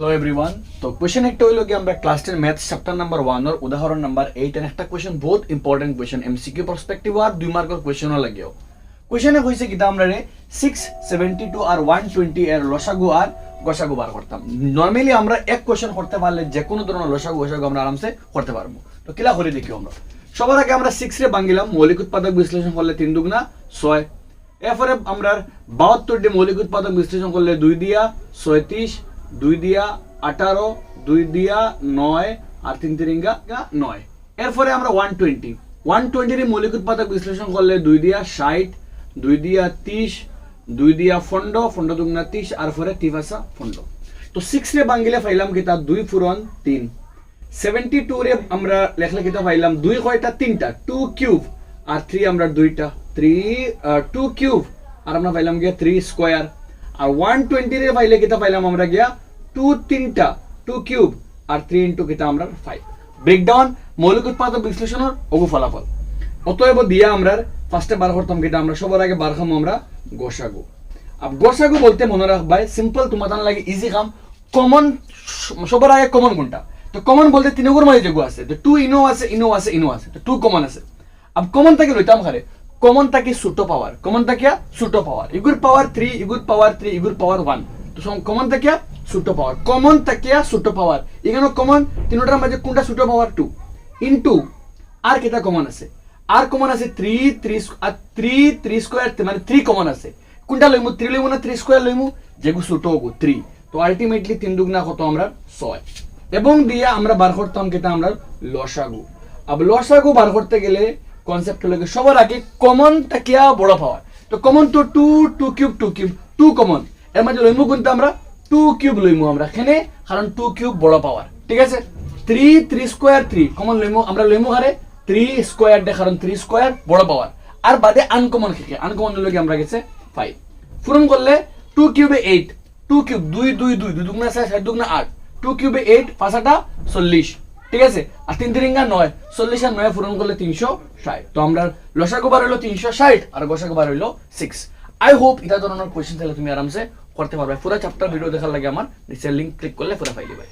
Hello everyone তো question একটা হইল কি, আমরা class ten math chapter number ওয়ানের উদাহরণ নাম্বার এইট এর একটা কোয়েশ্চেন বহুত ইম্পর্টেন্ট কোয়েশ্চেন এমসিকিউ পার্সপেক্টিভ আর দুই মার্কের কোয়েশ্চেনও লাগেও। কোয়েশ্চেনে কইছে কিতা আমরা সিক্স সেভেন্টি টু আর ওয়ান টোয়েন্টি এর লসাগু আর গসাগু বার করতাম। নর্মালি আমরা এক কোয়েশ্চেন করতে পারলে যে কোনো ধরনের লসাগু, গসাগু আমরা আরামসে করতে পারব। তো কিলা করে দেখি আমরা। সবার আগে আমরা সিক্স রে ভাঙিলাম, মৌলিক উৎপাদক বিশ্লেষণ করলে তিন দুগুণা ছয়। এরপরে আমরা বাহাত্তরটি মৌলিক উৎপাদক বিশ্লেষণ করলে দুই দিয়া ছয়ত্রিশ। দুই দিয়া আঠারো, দুই দিয়া নয়, আর তিন তিরিঙ্গা নয়। এরপরে আমরা ওয়ান টোয়েন্টি ওয়ান টোয়েন্টির মৌলিক উৎপাদক বিশ্লেষণ করলে দুই দিয়া ষাট, দুই দিয়া তিরিশ, দুই দিয়া ফন্ড ফন্ড দুগুণা তিরিশ, আর পরে তিফাসা ফন্ড। তো সিক্স রে বাঙ্গিলে পাইলাম কি তার দুই ফুরন তিন। সেভেন্টি টু রে আমরা লেখলে কিতা পাইলাম? দুই কয়টা? তিনটা। টু কিউব আর থ্রি আমরা দুইটা। থ্রি টু কিউব আর আমরা পাইলাম গিয়া থ্রি স্কোয়ার আর ওয়ান টোয়েন্টি রে পাইলে কিতা পাইলাম আমরা গিয়া? টু তিনটা টু কিউব আর থ্রি ইন্টু কিতা আমরা? ফাইভ ব্রেকডাউন মৌলিক উৎপাদক বিশ্লেষণের অগু ফলাফল। অতএব দিয়া আমরা ফার্স্টে বার করতাম কিটা আমরা? সবার আগে বার খাম আমরা গোসাগু। আর গোসাগু বলতে মনে রাখবাই সিম্পল তোমার লাগে ইজি কাম। কমন সবার আগে কমন কোনটা? তো কমন বলতে তিনগুর মাঝে যেগু আছে। তো টু ইনো আছে ইনো আছে ইনো আছে। তো টু কমন আছে। আব কমন তাকে লইতাম খারে। কমন তাকে সুটো পাওয়ার কমন তাকিয়া সুটো পাওয়ার ইগুর পাওয়ার থ্রি ইগুর পাওয়ার থ্রি ইগুর পাওয়ার ওয়ান তো কমন তাকিয়া সুটো পাওয়ার কমন তাকিয়া সুটো পাওয়ার এখানে কমন তিনটার মাঝে কোনটা সুটো পাওয়ার টু ইনটু আর কেটা কমন আছে? আর কমন আছে থ্রি থ্রি আর থ্রি থ্রি স্কোয়ার মানে থ্রি কমন আছে। কোনটা লইমু? থ্রি লইমু না থ্রি স্কোয়ার লইমু? যেগু সুটো হগু থ্রি তো আলটিমেটলি তিন দুগুণা কত আমরা? ছয়। এবং দিয়ে আমরা বার করতাম কেটা আমরা? লসাগু। আব লসাগু বার করতে গেলে কনসেপ্ট হলো সবার আগে কমন তাকিয়া বড় পাওয়ার তো কমন তো two two cube two cube two common এর মাঝে লইমু কিন্তু আমরা? টু কিউব লইমু আমরা। এখানে কারণ টু কিউব বড় পাওয়ার ঠিক আছে? Three three square three common লইমু আমরা লইমু হারে থ্রি স্কোয়ার দে কারণ থ্রি স্কোয়ার বড় পাওয়ার আর বাদে আনকমন খেকে আনকমন লইলে আমরা গেছে ফাইভ পূরণ করলে টু কিউবে এইট টু কিউব দুই দুই দুই। দুই দুগুণা ছয় দুগুণা আট। টু কিউবে এইট পাঁচাটা চল্লিশ। ঠিক আছে? আর তিন তিরিঙ্গা নয়, চল্লিশ আর নয় পূরণ করলে তিনশো ষাট। তো আমরা লসাগু বার হইল তিনশো ষাট, আর গোসাগু বার হইল সিক্স আই হোপ এটা ধরনের কোয়েশ্চেন তাহলে তুমি আরামসে করতে পারবে। পুরো চ্যাপ্টার ভিডিও দেখার লাগে আমার, নিচের লিঙ্ক ক্লিক করলে পুরো পাই। ভাই